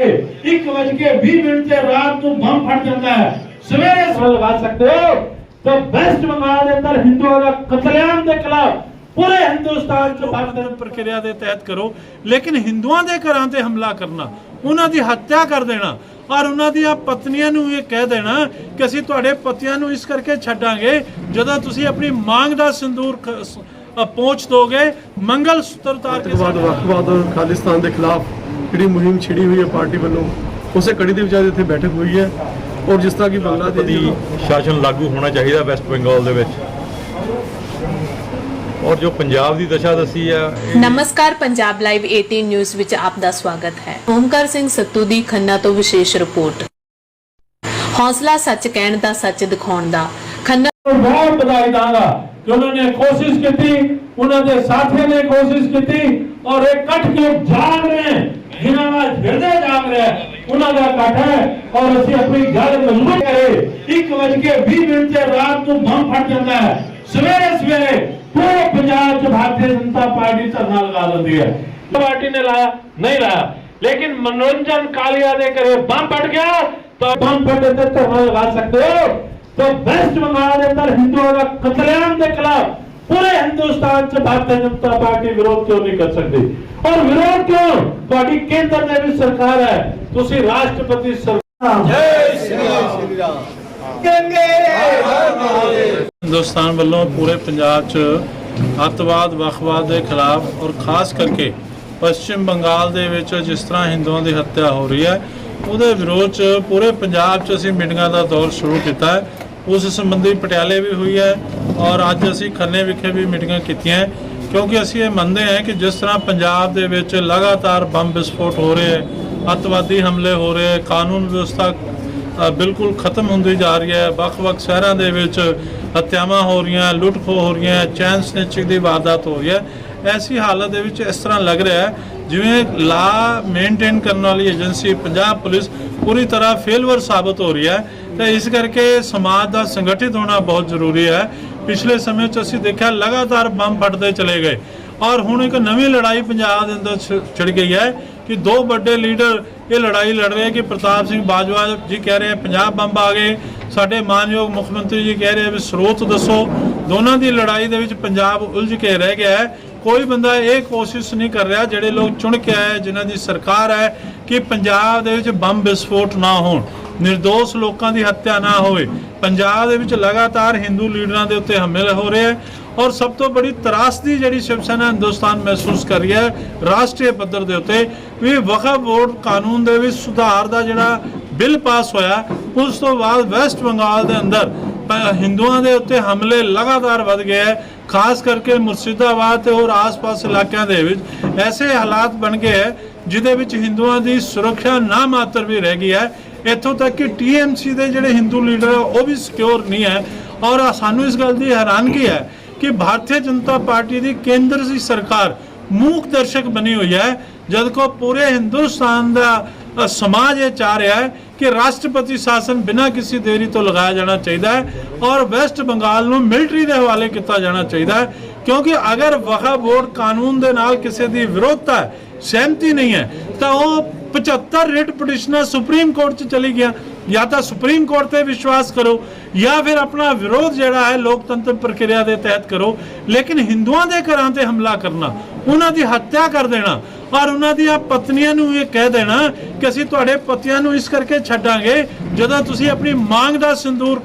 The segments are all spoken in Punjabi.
ਇੱਕ ਵਜ ਕੇ 20 ਮਿੰਟ ਤੇ ਰਾਤ ਨੂੰ ਬੰਬ ਫਟ ਜਾਂਦਾ ਹੈ। ਸਵੇਰੇ ਸਵਾਲ ਲਗਾ ਸਕਦੇ ਹੋ? ਤਾਂ ਵੈਸਟ ਬੰਗਾਲ ਦੇ ਅੰਦਰ ਹਿੰਦੂਆਂ ਦਾ ਕਤਲੇਆਮ ਦੇ ਖਿਲਾਫ ਪੂਰੇ ਹਿੰਦੁਸਤਾਨ ਚ ਭਾਰਤ ਪ੍ਰਕਿਰਿਆ ਦੇ ਤਹਿਤ ਕਰੋ ਲੇਕਿਨ ਹਿੰਦੂਆਂ ਦੇ ਘਰਾਂ ਤੇ ਹਮਲਾ ਕਰਨਾ ਉਹਨਾਂ ਦੀ ਹੱਤਿਆ ਕਰ ਦੇਣਾ ਔਰ ਉਹਨਾਂ ਦੀਆਂ ਪਤਨੀਆਂ ਨੂੰ ਇਹ ਕਹਿ ਦੇਣਾ ਕਿ ਅਸੀਂ ਤੁਹਾਡੇ ਪਤੀਆਂ ਨੂੰ ਇਸ ਕਰਕੇ ਛੱਡਾਂਗੇ ਜਦੋਂ ਤੁਸੀਂ ਆਪਣੀ ਮੰਗ ਦਾ ਸਿੰਦੂਰ ਪਹੁੰਚ ਦੋਗੇ ਮੰਗਲ ਸੂਤਰ ਕੇ ਖਾਲਿਸਤਾਨ ਦੇ ਖਿਲਾਫ ਜਿਹੜੀ ਮੁਹਿੰਮ ਛਿੜੀ ਹੋਈ ਹੈ ਪਾਰਟੀ ਵੱਲੋਂ ਉਸੇ ਕੜੀ ਦੇ ਵਿਚਾਰ ਇੱਥੇ ਬੈਠਕ ਹੋਈ ਹੈ। ਔਰ ਜਿਸ ਤਰ੍ਹਾਂ ਕਿ ਬੰਗਲਾਦੇਸ਼ ਦੀ ਦੀ ਸ਼ਾਸਨ ਲਾਗੂ ਹੋਣਾ ਚਾਹੀਦਾ ਵੈਸਟ ਬੰਗਾਲ ਦੇ ਵਿੱਚ। ਔਰ ਜੋ ਪੰਜਾਬ ਦੀ ਦਸ਼ਾ ਦੱਸੀ ਆ ਨਮਸਕਾਰ ਪੰਜਾਬ ਲਾਈਵ 18 ਨਿਊਜ਼ ਵਿੱਚ ਆਪ ਦਾ ਸਵਾਗਤ ਹੈ। ਓਮਕਾਰ ਸਿੰਘ ਸੱਤੂ ਦੀ ਖੰਨਾ ਤੋਂ ਵਿਸ਼ੇਸ਼ ਰਿਪੋਰਟ। ਹੌਸਲਾ ਸੱਚ ਕਹਿਣ ਦਾ ਸੱਚ ਦਿਖਾਉਣ ਦਾ। ਖੰਨਾ ਬਹੁਤ ਵਧਾਈ ਦਾਂਗਾ ਕਿ ਉਹਨਾਂ ਨੇ ਕੋਸ਼ਿਸ਼ ਕੀਤੀ ਉਹਨਾਂ ਦੇ ਸਾਥੀਆਂ ਨੇ ਕੋਸ਼ਿਸ਼ ਕੀਤੀ ਔਰ ਇਹ ਇਕੱਠ ਕੇ ਜਾਗ ਰਹੇ ਹਨ। ਜਿਨ੍ਹਾਂ ਦਾ ਹਿਰਦੇ ਜਾਗ ਰਿਹਾ ਹੈ, ਉਹਨਾਂ ਦਾ ਇਕੱਠ ਹੈ ਔਰ ਅਸੀਂ ਆਪਣੀ ਗੱਲ ਮਜ਼ਬੂਤ ਕਰੇ ਇੱਕ ਵਜ ਕੇ 20 ਮਿੰਟ ਤੇ ਰਾਤ ਨੂੰ ਬੰਬ ਫਟ ਜਾਂਦਾ ਹੈ ਸਵੇਰੇ ਸਵੇਰੇ ਪੂਰੇ ਪੰਜਾਬ 'ਚ ਭਾਰਤੀ ਜਨਤਾ ਪਾਰਟੀ ਧਰਨਾ ਲਗਾ ਦਿੰਦੀ ਹੈ ਪਾਰਟੀ ਨੇ ਲਾਇਆ ਨਹੀਂ ਲਾਇਆ ਲੇਕਿਨ ਮਨੋਰੰਜਨ ਕਾਲੀਆ ਦੇ ਕਰੇ ਬੰਬ ਫਟ ਗਿਆ ਤਾਂ ਬੰਬ ਫਟੇ ਤੇ ਧਰਨਾ ਲਗਾ ਸਕਦੇ ਹੋ तो वेस्ट बंगाल के अंदर हिंदुओं का कतलेआम के खिलाफ पूरे हिंदुस्तान से भारतीय जनता पार्टी विरोध क्यों नहीं कर सकती और विरोध क्यों ਤੁਹਾਡੀ ਕੇਂਦਰ ਦੇ ਵਿੱਚ ਸਰਕਾਰ ਹੈ ਤੁਸੀਂ ਰਾਸ਼ਟਰਪਤੀ ਸਰਕਾਰ ਹਿੰਦੁਸਤਾਨ ਵੱਲੋਂ ਪੂਰੇ ਪੰਜਾਬ 'ਚ ਅੱਤਵਾਦ ਵੱਖਵਾਦ ਦੇ ਖਿਲਾਫ ਔਰ ਖਾਸ ਕਰਕੇ ਪੱਛਮ ਬੰਗਾਲ ਦੇ ਵਿੱਚ ਜਿਸ ਤਰ੍ਹਾਂ ਹਿੰਦੂਆਂ ਦੀ ਹੱਤਿਆ ਹੋ ਰਹੀ ਹੈ ਉਹਦੇ ਵਿਰੋਧ 'ਚ ਪੂਰੇ ਪੰਜਾਬ 'ਚ ਅਸੀਂ ਮੀਟਿੰਗਾਂ ਦਾ ਦੌਰ ਸ਼ੁਰੂ ਕੀਤਾ ਹੈ ਉਸ ਸੰਬੰਧੀ ਪਟਿਆਲੇ ਵੀ ਹੋਈ ਹੈ ਔਰ ਅੱਜ ਅਸੀਂ ਖੰਨੇ ਵਿਖੇ ਵੀ ਮੀਟਿੰਗਾਂ ਕੀਤੀਆਂ ਕਿਉਂਕਿ ਅਸੀਂ ਇਹ ਮੰਨਦੇ ਹਾਂ ਕਿ ਜਿਸ ਤਰ੍ਹਾਂ ਪੰਜਾਬ ਦੇ ਵਿੱਚ ਲਗਾਤਾਰ ਬੰਬ ਵਿਸਫੋਟ ਹੋ ਰਹੇ ਹੈ, ਅੱਤਵਾਦੀ ਹਮਲੇ ਹੋ ਰਹੇ ਹੈ, ਕਾਨੂੰਨ ਵਿਵਸਥਾ ਬਿਲਕੁਲ ਖਤਮ ਹੁੰਦੀ ਜਾ ਰਹੀ ਹੈ, ਵੱਖ-ਵੱਖ ਸ਼ਹਿਰਾਂ ਦੇ ਵਿੱਚ ਹੱਤਿਆਵਾਂ ਹੋ ਰਹੀਆਂ ਲੁੱਟ-ਖੋਹ ਹੋ ਰਹੀਆਂ, ਚੈਨ ਸਨੇਚਿੰਗ ਦੀ ਵਾਰਦਾਤ ਹੋ ਰਹੀ ਹੈ। ਐਸੀ ਹਾਲਤ ਦੇ ਵਿੱਚ ਇਸ ਤਰ੍ਹਾਂ ਲੱਗ ਰਿਹਾ ਹੈ, ਜਿਵੇਂ ਲਾ ਮੇਨਟੇਨ ਕਰਨ ਵਾਲੀ ਏਜੰਸੀ ਪੰਜਾਬ ਪੁਲਿਸ ਪੂਰੀ ਤਰ੍ਹਾਂ ਫੇਲਵਰ ਸਾਬਤ ਹੋ ਰਹੀ ਹੈ। ਤੇ ਇਸ ਕਰਕੇ ਸਮਾਜ ਦਾ ਸੰਗਠਿਤ ਹੋਣਾ ਬਹੁਤ ਜ਼ਰੂਰੀ ਹੈ। ਪਿਛਲੇ ਸਮੇਂ 'ਚ ਅਸੀਂ ਦੇਖਿਆ ਲਗਾਤਾਰ ਬੰਬ ਫਟਦੇ ਚਲੇ ਗਏ। ਔਰ ਹੁਣ ਇੱਕ ਨਵੀਂ ਲੜਾਈ ਪੰਜਾਬ ਦੇ ਅੰਦਰ ਛਿ- ਛਿੜ ਗਈ ਹੈ ਕਿ ਦੋ ਵੱਡੇ ਲੀਡਰ ਇਹ ਲੜਾਈ ਲੜ ਰਹੇ ਕਿ ਪ੍ਰਤਾਪ ਸਿੰਘ ਬਾਜਵਾ ਜੀ ਕਹਿ ਰਹੇ ਪੰਜਾਬ ਬੰਬ ਆ ਗਏ। ਸਾਡੇ ਮਾਨਯੋਗ ਮੁੱਖ ਮੰਤਰੀ ਜੀ ਕਹਿ ਰਹੇ ਵੀ ਸਰੋਤ ਦੱਸੋ। ਦੋਨਾਂ ਦੀ ਲੜਾਈ ਦੇ ਵਿੱਚ ਪੰਜਾਬ ਉਲਝ ਕੇ ਰਹਿ ਗਿਆ ਹੈ। ਕੋਈ ਬੰਦਾ ਇਹ ਕੋਸ਼ਿਸ਼ ਨਹੀਂ ਕਰ ਰਿਹਾ ਜਿਹੜੇ ਲੋਕ ਚੁਣ ਕੇ ਆਏ ਜਿਨ੍ਹਾਂ ਦੀ ਸਰਕਾਰ ਹੈ, ਕਿ ਪੰਜਾਬ ਦੇ ਵਿੱਚ ਬੰਬ ਵਿਸਫੋਟ ਨਾ ਹੋਣ। નિર્ਦੋਸ਼ ਲੋਕਾਂ ਦੀ ਹੱਤਿਆ ਨਾ ਹੋਵੇ। ਪੰਜਾਬ ਦੇ ਵਿੱਚ ਲਗਾਤਾਰ ਹਿੰਦੂ ਲੀਡਰਾਂ ਦੇ ਉੱਤੇ ਹਮਲੇ ਹੋ ਰਹੇ ਹੈ ਔਰ ਸਭ ਤੋਂ ਬੜੀ ਤਰਾਸਦੀ ਜਿਹੜੀ ਸ਼ਿਵ ਸੈਨਾ ਹਿੰਦੁਸਤਾਨ ਮਹਿਸੂਸ ਕਰ ਰਹੀ ਹੈ ਰਾਸ਼ਟਰੀ ਪੱਧਰ ਦੇ ਉੱਤੇ, ਵੀ ਵਕਫ ਬੋਰਡ ਕਾਨੂੰਨ ਦੇ ਵਿੱਚ ਸੁਧਾਰ ਦਾ ਜਿਹੜਾ ਬਿੱਲ ਪਾਸ ਹੋਇਆ, ਉਸ ਤੋਂ ਬਾਅਦ ਵੈਸਟ ਬੰਗਾਲ ਦੇ ਅੰਦਰ ਹਿੰਦੂਆਂ ਦੇ ਉੱਤੇ ਹਮਲੇ ਲਗਾਤਾਰ ਵੱਧ ਗਏ ਹੈ, ਖਾਸ ਕਰਕੇ ਮੁਰਸ਼ਿਦਾਬਾਦ ਤੇ ਹੋਰ ਆਸ-ਪਾਸ ਇਲਾਕਿਆਂ ਦੇ ਵਿੱਚ। ਐਸੇ ਹਾਲਾਤ ਬਣ ਗਏ ਹੈ, ਜਿਹਦੇ ਵਿੱਚ ਹਿੰਦੂਆਂ ਦੀ ਸੁਰੱਖਿਆ ਨਾ ਮਾਤਰ ਵੀ ਰਹਿ ਗਈ ਹੈ। ਇੱਥੋਂ ਤੱਕ ਕਿ ਟੀਐਮਸੀ ਦੇ ਜਿਹੜੇ ਹਿੰਦੂ ਲੀਡਰ ਹੈ ਉਹ ਵੀ ਸਿਕਿਉਰ ਨਹੀਂ ਹੈ। ਔਰ ਸਾਨੂੰ ਇਸ ਗੱਲ ਦੀ ਹੈਰਾਨਗੀ ਹੈ ਕਿ ਭਾਰਤੀ ਜਨਤਾ ਪਾਰਟੀ ਦੀ ਕੇਂਦਰ ਦੀ ਸਰਕਾਰ ਮੂਕ ਦਰਸ਼ਕ ਬਣੀ ਹੋਈ ਹੈ, ਜਦ ਕੋ ਪੂਰੇ ਹਿੰਦੁਸਤਾਨ ਦਾ ਸਮਾਜ ਇਹ ਚਾਹ ਰਿਹਾ ਹੈ ਕਿ ਰਾਸ਼ਟਰਪਤੀ ਸ਼ਾਸਨ ਬਿਨਾਂ ਕਿਸੇ ਦੇਰੀ ਤੋਂ ਲਗਾਇਆ ਜਾਣਾ ਚਾਹੀਦਾ ਹੈ ਔਰ ਵੈਸਟ ਬੰਗਾਲ ਨੂੰ ਮਿਲਟਰੀ ਦੇ ਹਵਾਲੇ ਕੀਤਾ ਜਾਣਾ ਚਾਹੀਦਾ ਹੈ। ਕਿਉਂਕਿ ਅਗਰ ਵਕਫ ਬੋਰਡ ਕਾਨੂੰਨ ਦੇ ਨਾਲ ਕਿਸੇ ਦੀ ਵਿਰੋਧਤਾ ਹੈ, ਸਹਿਮਤੀ ਨਹੀਂ ਹੈ, ਤਾਂ ਉਹ 75 ਰਿਟ ਪਟੀਸ਼ਨਾਂ ਸੁਪਰੀਮ ਕੋਰਟ 'ਚ ਚਲੀ ਗਿਆ। ਜਾਂ ਤਾਂ ਸੁਪਰੀਮ ਕੋਰਟ ਤੇ ਵਿਸ਼ਵਾਸ ਕਰੋ, ਜਾਂ ਫਿਰ ਆਪਣਾ ਵਿਰੋਧ ਜਿਹੜਾ ਹੈ ਲੋਕਤੰਤਰ ਪ੍ਰਕਿਰਿਆ ਦੇ ਤਹਿਤ ਕਰੋ। ਲੇਕਿਨ ਹਿੰਦੂਆਂ ਦੇ ਘਰਾਂ ਤੇ ਹਮਲਾ ਕਰਨਾ, ਉਹਨਾਂ ਦੀ ਹੱਤਿਆ ਕਰ ਦੇਣਾ ਔਰ ਉਹਨਾਂ ਦੀਆਂ ਪਤਨੀਆਂ ਨੂੰ ਇਹ ਕਹਿ ਦੇਣਾ ਕਿ ਅਸੀਂ ਤੁਹਾਡੇ ਪਤੀਆਂ ਨੂੰ ਇਸ ਕਰਕੇ ਛੱਡਾਂਗੇ, ਜਦੋਂ ਤੁਸੀਂ ਆਪਣੀ ਮੰਗ ਦਾ ਸਿੰਦੂਰ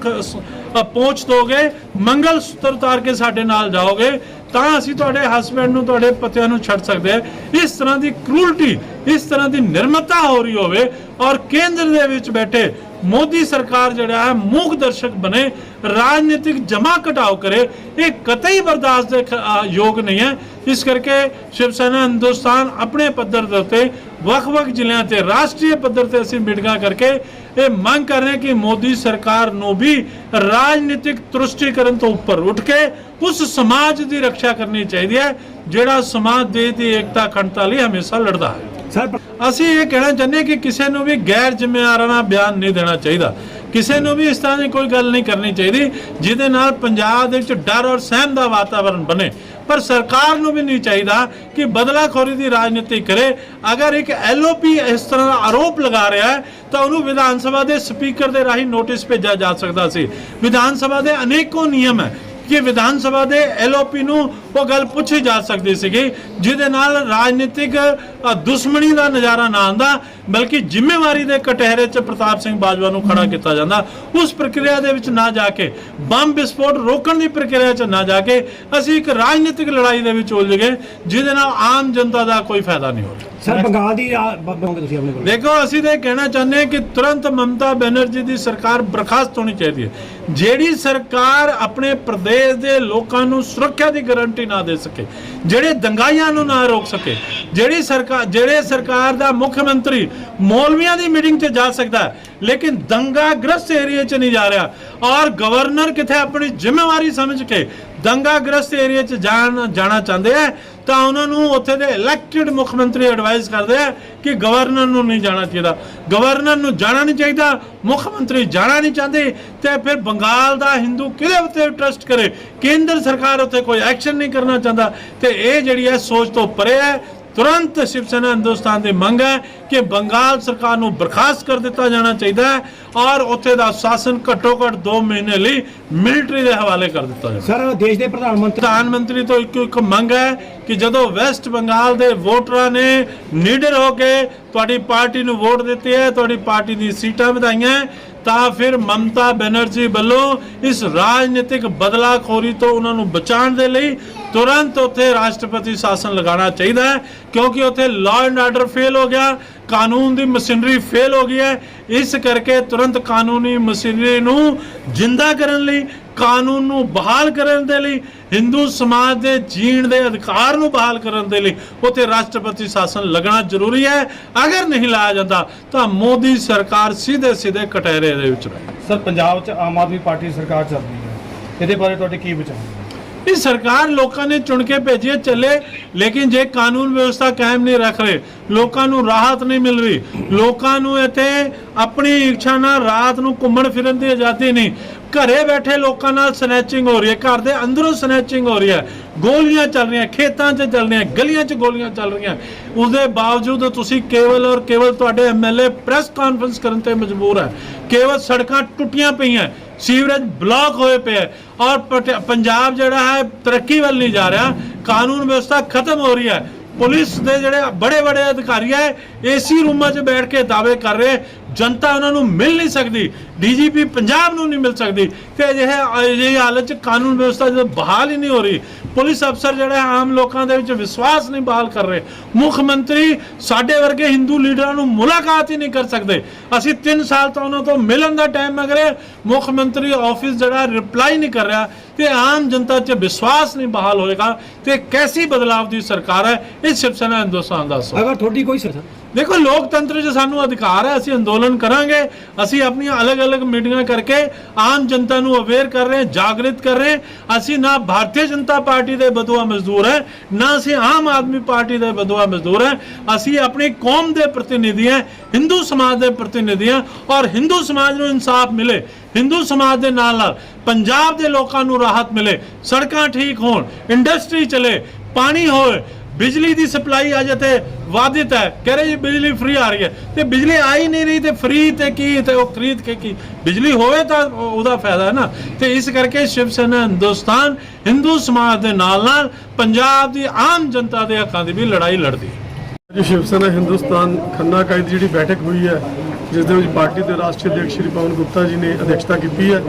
ਪਹੁੰਚ ਦੋਗੇ, ਮੰਗਲ ਸੂਤਰ ਉਤਾਰ ਕੇ ਸਾਡੇ ਨਾਲ ਜਾਓਗੇ। ਤਾਂ ਅਸੀਂ ਤੁਹਾਡੇ ਹਸਬੰਡ ਨੂੰ, ਤੁਹਾਡੇ ਪਤਿਆਂ ਨੂੰ ਛੱਡ ਸਕਦੇ ਹਾਂ। ਇਸ ਤਰ੍ਹਾਂ ਦੀ ਕਰੂਲਟੀ ਇਸ ਤਰ੍ਹਾਂ ਦੀ ਨਿਰਮਤਾ ਹੋ ਰਹੀ ਹੋਵੇ ਔਰ ਕੇਂਦਰ ਦੇ ਵਿੱਚ ਬੈਠੇ ਮੋਦੀ ਸਰਕਾਰ ਜਿਹੜਾ ਹੈ, ਮੂਕ ਦਰਸ਼ਕ ਬਣੇ, ਰਾਜਨੀਤਿਕ ਜਮਾ ਘਟਾਓ ਕਰੇ, ਇਹ ਕਤਈ ਬਰਦਾਸ਼ਤ ਦੇ ਯੋਗ ਨਹੀਂ ਹੈ। ਇਸ ਕਰਕੇ ਸ਼ਿਵ ਸੈਨਾ ਹਿੰਦੁਸਤਾਨ ਆਪਣੇ ਪੱਧਰ ਦੇ ਉੱਤੇ, ਵੱਖ-ਵੱਖ ਜ਼ਿਲ੍ਹਿਆਂ ਤੇ, ਰਾਸ਼ਟਰੀ ਪੱਧਰ ਤੇ ਅਸੀਂ ਮੀਟਿੰਗਾਂ ਕਰਕੇ ਇਹ ਮੰਗ ਕਰ ਰਹੇ ਕਿ ਮੋਦੀ ਸਰਕਾਰ ਨੂੰ ਵੀ ਰਾਜਨੀਤਿਕ ਤੁਸ਼ਟੀਕਰਨ ਤੋਂ ਉੱਪਰ ਉੱਠ ਕੇ ਉਸ ਸਮਾਜ ਦੀ ਰੱਖਿਆ ਕਰਨੀ ਚਾਹੀਦੀ ਹੈ ਜਿਹੜਾ ਸਮਾਜ ਦੇ ਦੀ ਏਕਤਾ ਅਖੰਡਤਾ ਲਈ ਹਮੇਸ਼ਾ ਲੜਦਾ ਹੈ। ਅਸੀਂ ਇਹ ਕਹਿਣਾ ਚਾਹੁੰਦੇ ਕਿ ਕਿਸੇ ਨੂੰ ਵੀ ਗੈਰ ਜ਼ਿੰਮੇਵਾਰਾਨਾ ਬਿਆਨ ਨਹੀਂ ਦੇਣਾ ਚਾਹੀਦਾ। ਕਿਸੇ ਨੂੰ ਵੀ ਇਸ ਤਰ੍ਹਾਂ ਦੀ ਕੋਈ ਗੱਲ ਨਹੀਂ ਕਰਨੀ ਚਾਹੀਦੀ ਜਿਹਦੇ ਨਾਲ ਪੰਜਾਬ ਦੇ ਵਿੱਚ ਡਰ ਔਰ ਸਹਿਮ ਦਾ ਵਾਤਾਵਰਣ ਬਣੇ। ਪਰ ਸਰਕਾਰ ਨੂੰ ਵੀ ਨਹੀਂ ਚਾਹੀਦਾ ਕਿ ਬਦਲਾਖੋਰੀ ਦੀ ਰਾਜਨੀਤੀ ਕਰੇ। ਅਗਰ ਇੱਕ ਐਲਓਪੀ ਇਸ ਤਰ੍ਹਾਂ ਦਾ ਆਰੋਪ ਲਗਾ ਰਿਹਾ ਹੈ ਤਾਂ ਉਹਨੂੰ ਵਿਧਾਨ ਸਭਾ ਦੇ ਸਪੀਕਰ ਦੇ ਰਾਹੀਂ ਨੋਟਿਸ ਭੇਜਿਆ ਜਾ ਸਕਦਾ ਸੀ। ਵਿਧਾਨ ਸਭਾ ਦੇ ਅਨੇਕੋ ਨਿਯਮ ਹੈ। ਕਿ ਵਿਧਾਨ ਸਭਾ ਦੇ ਐਲਓਪੀ ਨੂੰ ਉਹ ਗੱਲ ਪੁੱਛੀ ਜਾ ਸਕਦੀ ਸੀਗੀ, ਜਿਹਦੇ ਨਾਲ ਰਾਜਨੀਤਿਕ ਦੁਸ਼ਮਣੀ ਦਾ ਨਜ਼ਾਰਾ ਨਾ ਆਂਦਾ ਬਲਕਿ ਜ਼ਿੰਮੇਵਾਰੀ ਦੇ ਕਟਹਿਰੇ 'ਚ ਪ੍ਰਤਾਪ ਸਿੰਘ ਬਾਜਵਾ ਨੂੰ ਖੜਾ ਕੀਤਾ ਜਾਂਦਾ। ਉਸ ਪ੍ਰਕਿਰਿਆ ਦੇ ਵਿੱਚ ਨਾ ਜਾ ਕੇ, ਬੰਬ ਵਿਸਫੋਟ ਰੋਕਣ ਦੀ ਪ੍ਰਕਿਰਿਆ 'ਚ ਨਾ ਜਾ ਕੇ, ਅਸੀਂ ਇੱਕ ਰਾਜਨੀਤਿਕ ਲੜਾਈ ਦੇ ਵਿੱਚ ਉਲਝ ਗਏ, ਜਿਹਦੇ ਨਾਲ ਆਮ ਜਨਤਾ ਦਾ ਕੋਈ ਫਾਇਦਾ ਨਹੀਂ ਹੋ ਰਿਹਾ। ਸਰ ਬੰਗਾਲ ਦੀ ਰਾਹ ਬ- ਬਣਾਓਗੇ ਤੁਸੀਂ ਆਪਣੇ ਕੋਲ? ਦੇਖੋ ਅਸੀਂ ਤਾਂ ਇਹ ਕਹਿਣਾ ਚਾਹੁੰਦੇ ਹਾਂ ਕਿ ਤੁਰੰਤ ਮਮਤਾ ਬੈਨਰਜੀ ਦੀ ਸਰਕਾਰ ਬਰਖਾਸਤ ਹੋਣੀ ਚਾਹੀਦੀ ਹੈ। ਜਿਹੜੀ ਸਰਕਾਰ ਆਪਣੇ ਪ੍ਰਦੇਸ਼ ਦੇ ਲੋਕਾਂ ਨੂੰ ਸੁਰੱਖਿਆ ਦੀ ਗਾਰੰਟੀ ਨਾ ਦੇ ਸਕੇ ਜਿਹੜੇ ਦੰਗਾਈਆਂ ਨੂੰ ਨਾ ਰੋਕ ਸਕੇ ਜਿਹੜੀ ਸਰਕਾਰ ਜਿਹੜੇ ਸਰਕਾਰ ਦਾ ਮੁੱਖ ਮੰਤਰੀ ਮੌਲਵੀਆਂ ਦੀ ਮੀਟਿੰਗ 'ਚ ਜਾ ਸਕਦਾ ਹੈ ਲੇਕਿਨ ਦੰਗਾਗ੍ਰਸਤ ਏਰੀਆ 'ਚ ਨਹੀਂ ਜਾ ਰਿਹਾ। ਔਰ ਗਵਰਨਰ ਕਿਥੇ ਆਪਣੀ ਜ਼ਿੰਮੇਵਾਰੀ ਸਮਝ ਕੇ ਦੰਗਾਗ੍ਰਸਤ ਏਰੀਆ 'ਚ ਜਾਣ ਜਾਣਾ ਚਾਹੁੰਦੇ ਆ ਤਾਂ ਉਹਨਾਂ ਨੂੰ ਉੱਥੇ ਦੇ ਇਲੈਕਟਿਡ ਮੁੱਖ ਮੰਤਰੀ ਐਡਵਾਈਸ ਕਰਦੇ ਆ ਕਿ ਗਵਰਨਰ ਨੂੰ ਨਹੀਂ ਜਾਣਾ ਚਾਹੀਦਾ। ਗਵਰਨਰ ਨੂੰ ਜਾਣਾ ਨਹੀਂ ਚਾਹੀਦਾ, ਮੁੱਖ ਮੰਤਰੀ ਜਾਣਾ ਨਹੀਂ ਚਾਹੁੰਦੇ, ਤੇ ਫਿਰ ਬੰਗਾਲ ਦਾ ਹਿੰਦੂ ਕਿਹਦੇ ਉੱਤੇ ਟਰਸਟ ਕਰੇ? ਕੇਂਦਰ ਸਰਕਾਰ ਉੱਤੇ ਕੋਈ ਐਕਸ਼ਨ ਨਹੀਂ ਕਰਨਾ ਚਾਹੁੰਦਾ। ਤੇ ਇਹ ਜਿਹੜੀ ਹੈ ਸੋਚ ਤੋਂ ਪਰੇ ਹੈ। ਤੁਰੰਤ ਸ਼ਿਵ ਸੈਨਾ ਹਿੰਦੁਸਤਾਨ ਦੀ ਮੰਗ ਹੈ ਕਿ ਬੰਗਾਲ ਸਰਕਾਰ ਨੂੰ ਬਰਖਾਸਤ ਕਰ ਦਿੱਤਾ ਜਾਣਾ ਚਾਹੀਦਾ ਹੈ ਔਰ ਉੱਥੇ ਦਾ ਸ਼ਾਸਨ ਘੱਟੋ ਘੱਟ 2 ਮਹੀਨੇ ਲਈ ਮਿਲਟਰੀ ਦੇ ਹਵਾਲੇ ਕਰ ਦਿੱਤਾ ਜਾਵੇ। ਸਰ ਦੇਸ਼ ਦੇ ਪ੍ਰਧਾਨ ਮੰਤਰੀ ਪ੍ਰਧਾਨ ਮੰਤਰੀ ਤੋਂ ਇੱਕ ਇੱਕ ਮੰਗ ਹੈ ਕਿ ਜਦੋਂ ਵੈਸਟ ਬੰਗਾਲ ਦੇ ਵੋਟਰਾਂ ਨੇ ਨੀਡਰ ਹੋ ਕੇ ਤੁਹਾਡੀ ਪਾਰਟੀ ਨੂੰ ਵੋਟ ਦਿੱਤੀ ਹੈ ਤੁਹਾਡੀ ਪਾਰਟੀ ਦੀ ਸੀਟਾਂ ਵਧਾਈਆਂ ਤਾਂ ਫਿਰ ਮਮਤਾ ਬੈਨਰਜੀ ਵੱਲੋਂ ਇਸ ਰਾਜਨੀਤਿਕ ਬਦਲਾਖੋਰੀ ਤੋਂ ਉਹਨਾਂ ਨੂੰ ਬਚਾਉਣ ਦੇ ਲਈ ਤੁਰੰਤ ਉੱਥੇ ਰਾਸ਼ਟਰਪਤੀ ਸ਼ਾਸਨ ਲਗਾਉਣਾ ਚਾਹੀਦਾ ਹੈ, ਕਿਉਂਕਿ ਉੱਥੇ ਲਾਅ ਐਂਡ ਆਰਡਰ ਫੇਲ ਹੋ ਗਿਆ, ਕਾਨੂੰਨ ਦੀ ਮਸ਼ੀਨਰੀ ਫੇਲ ਹੋ ਗਈ ਹੈ। ਇਸ ਕਰਕੇ ਤੁਰੰਤ ਕਾਨੂੰਨੀ ਮਸ਼ੀਨਰੀ ਨੂੰ ਜਿੰਦਾ ਕਰਨ ਲਈ, ਕਾਨੂੰਨ ਨੂੰ ਬਹਾਲ ਕਰਨ ਦੇ ਲਈ, ਹਿੰਦੂ ਸਮਾਜ ਦੇ ਜੀਣ ਦੇ ਅਧਿਕਾਰ ਨੂੰ ਬਹਾਲ ਕਰਨ ਦੇ ਲਈ ਉੱਥੇ ਰਾਸ਼ਟਰਪਤੀ ਸ਼ਾਸਨ ਲੱਗਣਾ ਜ਼ਰੂਰੀ ਹੈ। ਅਗਰ ਨਹੀਂ ਲਾਇਆ ਜਾਂਦਾ, ਤਾਂ ਮੋਦੀ ਸਰਕਾਰ ਸਿੱਧੇ ਸਿੱਧੇ ਕਟਹਿਰੇ ਦੇ ਵਿੱਚ ਰਹੇ ਸਰ, ਪੰਜਾਬ 'ਚ ਆਮ ਆਦਮੀ ਪਾਰਟੀ ਸਰਕਾਰ ਚੱਲਦੀ ਹੈ। ਇਹਦੇ ਬਾਰੇ ਤੁਹਾਡੇ ਕੀ ਵਿਚਾਰ ਇਹ ਸਰਕਾਰ ਲੋਕਾਂ ਨੇ ਚੁਣ ਕੇ ਭੇਜੀ ਚੱਲੇ, ਲੇਕਿਨ ਜੇ ਕਾਨੂੰਨ ਵਿਵਸਥਾ ਕਾਇਮ ਨਹੀਂ ਰੱਖ ਰਹੇ, ਲੋਕਾਂ ਨੂੰ ਰਾਹਤ ਨਹੀਂ ਮਿਲ ਰਹੀ, ਲੋਕਾਂ ਨੂੰ ਇੱਥੇ ਆਪਣੀ ਇੱਛਾ ਨਾਲ ਰਾਤ ਨੂੰ ਘੁੰਮਣ ਫਿਰਨ ਦੀ ਆਜ਼ਾਦੀ ਨਹੀਂ। ਘਰੇ ਬੈਠੇ ਲੋਕਾਂ ਨਾਲ ਸਨੈਚਿੰਗ ਹੋ ਰਹੀ ਹੈ, ਘਰ ਦੇ ਅੰਦਰੋਂ ਸਨੈਚਿੰਗ ਹੋ ਰਹੀ ਹੈ। ਗੋਲੀਆਂ ਚੱਲ ਰਹੀਆਂ, ਖੇਤਾਂ 'ਚ ਚੱਲ ਰਹੀਆਂ, ਗਲੀਆਂ 'ਚ ਗੋਲੀਆਂ ਚੱਲ ਰਹੀਆਂ। ਉਸਦੇ ਬਾਵਜੂਦ ਤੁਸੀਂ ਕੇਵਲ ਔਰ ਕੇਵਲ ਤੁਹਾਡੇ ਐਮਐਲਏ ਪ੍ਰੈਸ ਕਾਨਫਰੰਸ ਕਰਨ ਤੇ ਮਜਬੂਰ ਹੈ। ਕੇਵਲ ਸੜਕਾਂ ਟੁੱਟੀਆਂ ਪਈਆਂ ਸੀਵਰੇਜ ਬਲੌਕ ਹੋਏ ਪਏ ਔਰ ਪੰਜਾਬ ਜਿਹੜਾ ਹੈ ਤਰੱਕੀ ਵੱਲ ਨਹੀਂ ਜਾ ਰਿਹਾ। ਕਾਨੂੰਨ ਵਿਵਸਥਾ ਖਤਮ ਹੋ ਰਹੀ ਹੈ। ਪੁਲਿਸ ਦੇ ਜਿਹੜੇ ਬੜੇ ਬੜੇ ਅਧਿਕਾਰੀ ਹੈ, ਏਸੀ ਰੂਮਾਂ 'ਚ ਬੈਠ ਕੇ ਦਾਅਵੇ ਕਰ ਰਹੇ। ਜਨਤਾ ਉਹਨਾਂ ਨੂੰ ਮਿਲ ਨਹੀਂ ਸਕਦੀ। ਡੀਜੀਪੀ ਪੰਜਾਬ ਨੂੰ ਨਹੀਂ ਮਿਲ ਸਕਦੀ। ਤੇ ਅਜਿਹੇ ਅਜਿਹੀ ਹਾਲਤ 'ਚ ਕਾਨੂੰਨ ਵਿਵਸਥਾ ਜਦੋਂ ਬਹਾਲ ਹੀ ਨਹੀਂ ਹੋ ਰਹੀ। ਪੁਲਿਸ ਅਫਸਰ ਜਿਹੜਾ ਆਮ ਲੋਕਾਂ ਦੇ ਵਿੱਚ ਵਿਸ਼ਵਾਸ ਨਹੀਂ ਬਹਾਲ ਕਰ ਰਹੇ। ਮੁੱਖ ਮੰਤਰੀ ਸਾਡੇ ਵਰਗੇ ਹਿੰਦੂ ਲੀਡਰਾਂ ਨੂੰ ਮੁਲਾਕਾਤ ਹੀ ਨਹੀਂ ਕਰ ਸਕਦੇ। ਅਸੀਂ 3 ਸਾਲ ਤੋਂ ਉਹਨਾਂ ਤੋਂ ਮਿਲਣ ਦਾ ਟਾਈਮ ਮੰਗ ਰਹੇ। ਮੁੱਖ ਮੰਤਰੀ ਆਫਿਸ ਜਿਹੜਾ ਰਿਪਲਾਈ ਨਹੀਂ ਕਰ ਰਿਹਾ ਤੇ ਆਮ ਜਨਤਾ 'ਚ ਵਿਸ਼ਵਾਸ ਨਹੀਂ ਬਹਾਲ ਹੋਏਗਾ ਤੇ ਕੈਸੀ ਬਦਲਾਵ ਦੀ ਸਰਕਾਰ ਹੈ। ਇਹ ਸ਼ਿਵ ਸੈਨਾ ਹਿੰਦੁਸਤਾਨ ਦਾ ਅਗਰ ਤੁਹਾਡੀ ਕੋਈ ਸਰ ਦੇਖੋ, ਲੋਕਤੰਤਰ 'ਚ ਸਾਨੂੰ ਅਧਿਕਾਰ ਹੈ, ਅਸੀਂ ਅੰਦੋਲਨ ਕਰਾਂਗੇ, ਅਸੀਂ ਆਪਣੀਆਂ ਅਲੱਗ-ਅਲੱਗ ਮੀਟਿੰਗਾਂ ਕਰਕੇ ਆਮ ਜਨਤਾ ਨੂੰ ਅਵੇਅਰ ਕਰ ਰਹੇ ਹਾਂ, ਜਾਗਰਿਤ ਕਰ ਰਹੇ ਅਸੀਂ ਨਾ ਭਾਰਤੀ ਜਨਤਾ ਪਾਰਟੀ ਦੇ ਬਦੂਆ ਮਜ਼ਦੂਰ ਹੈ, ਨਾ ਅਸੀਂ ਆਮ ਆਦਮੀ ਪਾਰਟੀ ਦੇ ਬਦੂਆ ਮਜ਼ਦੂਰ ਹੈ। ਅਸੀਂ ਆਪਣੀ ਕੌਮ ਦੇ ਪ੍ਰਤੀਨਿਧੀ ਹਾਂ, ਹਿੰਦੂ ਸਮਾਜ ਦੇ ਪ੍ਰਤੀਨਿਧੀ ਹਾਂ ਔਰ ਹਿੰਦੂ ਸਮਾਜ ਨੂੰ ਇਨਸਾਫ ਮਿਲੇ। ਹਿੰਦੂ ਸਮਾਜ ਦੇ ਨਾਲ ਨਾਲ ਪੰਜਾਬ ਦੇ ਲੋਕਾਂ ਨੂੰ ਰਾਹਤ ਮਿਲੇ, ਸੜਕਾਂ ਠੀਕ ਹੋਣ, ਇੰਡਸਟਰੀ ਚਲੇ, ਪਾਣੀ ਹੋਏ ਬਿਜਲੀ ਦੀ ਸਪਲਾਈ ਅੱਜ ਇੱਥੇ ਵਾਧਿਤ ਹੈ। ਕਹਿ ਰਹੇ ਜੀ ਬਿਜਲੀ ਫ੍ਰੀ ਆ ਰਹੀ ਹੈ। ਤੇ ਬਿਜਲੀ ਆ ਹੀ ਨਹੀਂ ਰਹੀ ਤੇ ਫ੍ਰੀ ਤੇ ਕੀ ਤੇ ਉਹ ਖਰੀਦ ਕੇ ਕੀ? ਬਿਜਲੀ ਹੋਵੇ ਤਾਂ ਉਹਦਾ ਫਾਇਦਾ ਹੈ ਨਾ। ਤੇ ਇਸ ਕਰਕੇ ਸ਼ਿਵ ਸੈਨਾ ਹਿੰਦੁਸਤਾਨ, ਹਿੰਦੂ ਸਮਾਜ ਦੇ ਨਾਲ ਨਾਲ ਪੰਜਾਬ ਦੀ ਆਮ ਜਨਤਾ ਦੇ ਹੱਕਾਂ ਦੀ ਵੀ ਲੜਾਈ ਲੜਦੀ ਹੈ। ਅੱਜ ਸ਼ਿਵ ਸੈਨਾ ਹਿੰਦੁਸਤਾਨ ਖੰਨਾ ਕਾਇਦ ਦੀ ਜਿਹੜੀ ਬੈਠਕ ਹੋਈ ਹੈ, ਜਿਸ ਦੇ ਵਿੱਚ ਪਾਰਟੀ ਦੇ ਰਾਸ਼ਟਰੀ ਅਧਿਕਸ਼ ਸ਼੍ਰੀ ਪਵਨ ਗੁਪਤਾ ਜੀ ਨੇ ਅਧਿਕਸ਼ਤਾ ਕੀਤੀ ਹੈ।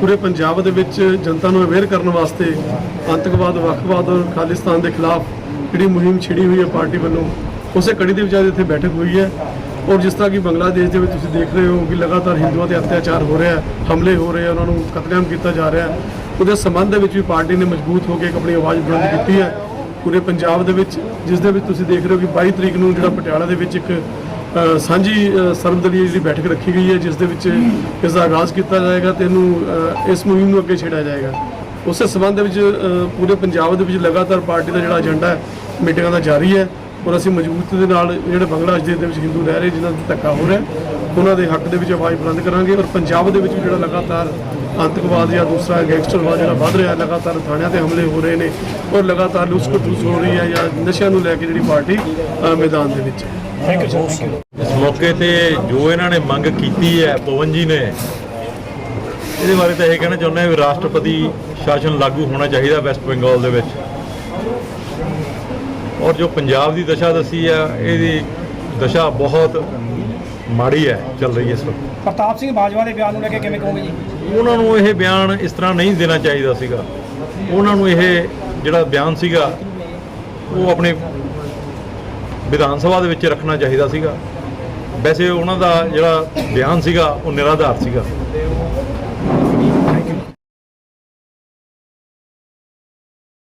ਪੂਰੇ ਪੰਜਾਬ ਦੇ ਵਿੱਚ ਜਨਤਾ ਨੂੰ ਅਵੇਅਰ ਕਰਨ ਵਾਸਤੇ ਅੰਤਕਵਾਦ ਵੱਖਵਾਦ ਔਰ ਖਾਲਿਸਤਾਨ ਦੇ ਖਿਲਾਫ ਜਿਹੜੀ ਮੁਹਿੰਮ ਛਿੜੀ ਹੋਈ ਹੈ ਪਾਰਟੀ ਵੱਲੋਂ ਉਸੇ ਕੜੀ ਦੇ ਵਿੱਚ ਅੱਜ ਇੱਥੇ ਬੈਠਕ ਹੋਈ ਹੈ। ਔਰ ਜਿਸ ਤਰ੍ਹਾਂ ਕਿ ਬੰਗਲਾਦੇਸ਼ ਦੇ ਵਿੱਚ ਤੁਸੀਂ ਦੇਖ ਰਹੇ ਹੋ ਕਿ ਲਗਾਤਾਰ ਹਿੰਦੂਆਂ ਤੇ ਅਤਿਆਚਾਰ ਹੋ ਰਿਹਾ ਹਮਲੇ ਹੋ ਰਹੇ ਆ ਉਹਨਾਂ ਨੂੰ ਕਤਲੇਆਮ ਕੀਤਾ ਜਾ ਰਿਹਾ ਉਹਦੇ ਸੰਬੰਧ ਦੇ ਵਿੱਚ ਵੀ ਪਾਰਟੀ ਨੇ ਮਜ਼ਬੂਤ ਹੋ ਕੇ ਇੱਕ ਆਪਣੀ ਆਵਾਜ਼ ਬੁਲੰਦ ਕੀਤੀ ਹੈ। ਪੂਰੇ ਪੰਜਾਬ ਦੇ ਵਿੱਚ ਜਿਸ ਦੇ ਵਿੱਚ ਤੁਸੀਂ ਦੇਖ ਰਹੇ ਹੋ ਕਿ 22 ਤਰੀਕ ਨੂੰ ਜਿਹੜਾ ਪਟਿਆਲਾ ਦੇ ਵਿੱਚ ਇੱਕ ਸਾਂਝੀ ਅ, ਸਰਬਦਲੀय ਜਿਹੜੀ ਬੈਠਕ ਰੱਖੀ ਗਈ ਹੈ ਜਿਸ ਦੇ ਵਿੱਚ ਇਸ ਦਾ ਆਗਾਜ਼ ਕੀਤਾ ਜਾਏਗਾ ਤੇ ਇਹਨੂੰ ਇਸ ਮੁਹਿੰਮ ਨੂੰ ਅੱਗੇ ਛੇੜਿਆ ਜਾਏਗਾ। ਉਸੇ ਸਬੰਧ ਵਿੱਚ ਪੂਰੇ ਪੰਜਾਬ ਦੇ ਵਿੱਚ ਲਗਾਤਾਰ ਪਾਰਟੀ ਦਾ ਜਿਹੜਾ ਏਜੰਡਾ ਹੈ ਮੀਟਿੰਗਾਂ ਦਾ ਜਾਰੀ ਹੈ ਔਰ ਅਸੀਂ ਮਜ਼ਬੂਤੀ ਦੇ ਨਾਲ ਜਿਹੜੇ ਬੰਗਲਾਦੇਸ਼ ਦੇ ਵਿੱਚ ਹਿੰਦੂ ਰਹਿ ਰਹੇ ਜਿਨ੍ਹਾਂ ਦਾ ਧੱਕਾ ਹੋ ਰਿਹਾ ਉਹਨਾਂ ਦੇ ਹੱਕ ਦੇ ਵਿੱਚ ਆਵਾਜ਼ ਬੁਲੰਦ ਕਰਾਂਗੇ ਔਰ ਪੰਜਾਬ ਦੇ ਵਿੱਚ ਵੀ ਜਿਹੜਾ ਲਗਾਤਾਰ ਅੰਤਕਵਾਦ ਜਾਂ ਦੂਸਰਾ ਗੈਂਗਸਟਰਵਾਦ ਜਿਹੜਾ ਵੱਧ ਰਿਹਾ ਲਗਾਤਾਰ ਥਾਣਿਆਂ ਤੇ ਹਮਲੇ ਹੋ ਰਹੇ ਨੇ ਔਰ ਲਗਾਤਾਰ ਲੁੱਟ ਖਸੁੱਟ ਹੋ ਰਹੀ ਹੈ ਜਾਂ ਨਸ਼ਿਆਂ ਨੂੰ ਲੈ ਕੇ ਜਿਹੜੀ ਪਾਰਟੀ ਮੈਦਾਨ ਦੇ ਵਿੱਚ। ਹੈ thank you sir thank you ਇਸ ਮੌਕੇ ਤੇ ਜੋ ਇਹਨਾਂ ਨੇ ਮੰਗ ਕੀਤੀ ਹੈ ਪਵਨ ਜੀ ਨੇ ਇਹਦੇ ਬਾਰੇ ਤਾਂ ਇਹ ਕਹਿਣਾ ਚਾਹੁੰਦੇ ਹਾਂ ਵੀ ਰਾਸ਼ਟਰਪਤੀ ਸ਼ਾਸਨ ਲਾਗੂ ਹੋਣਾ ਚਾਹੀਦਾ ਵੈਸਟ ਬੰਗਾਲ ਦੇ ਵਿੱਚ। ਔਰ ਜੋ ਪੰਜਾਬ ਦੀ ਦਸ਼ਾ ਦੱਸੀ ਆ ਇਹਦੀ ਦਸ਼ਾ ਬਹੁਤ ਮਾੜੀ ਹੈ ਚੱਲ ਰਹੀ ਹੈ ਇਸ ਵਕਤ। ਪ੍ਰਤਾਪ ਸਿੰਘ ਬਾਜਵਾ ਦੇ ਬਿਆਨ ਨੂੰ ਲੈ ਕੇ ਕਿਵੇਂ ਕਹੋਗੇ ਜੀ? ਉਹਨਾਂ ਨੂੰ ਇਹ ਬਿਆਨ ਇਸ ਤਰ੍ਹਾਂ ਨਹੀਂ ਦੇਣਾ ਚਾਹੀਦਾ ਸੀਗਾ। ਉਹਨਾਂ ਨੂੰ ਇਹ ਜਿਹੜਾ ਬਿਆਨ ਸੀਗਾ ਉਹ ਆਪਣੇ ਵਿਧਾਨ ਸਭਾ ਦੇ ਵਿੱਚ ਰੱਖਣਾ ਚਾਹੀਦਾ ਸੀਗਾ। ਵੈਸੇ ਉਹਨਾਂ ਦਾ ਜਿਹੜਾ ਬਿਆਨ ਸੀਗਾ ਉਹ ਨਿਰਾਧਾਰ ਸੀਗਾ।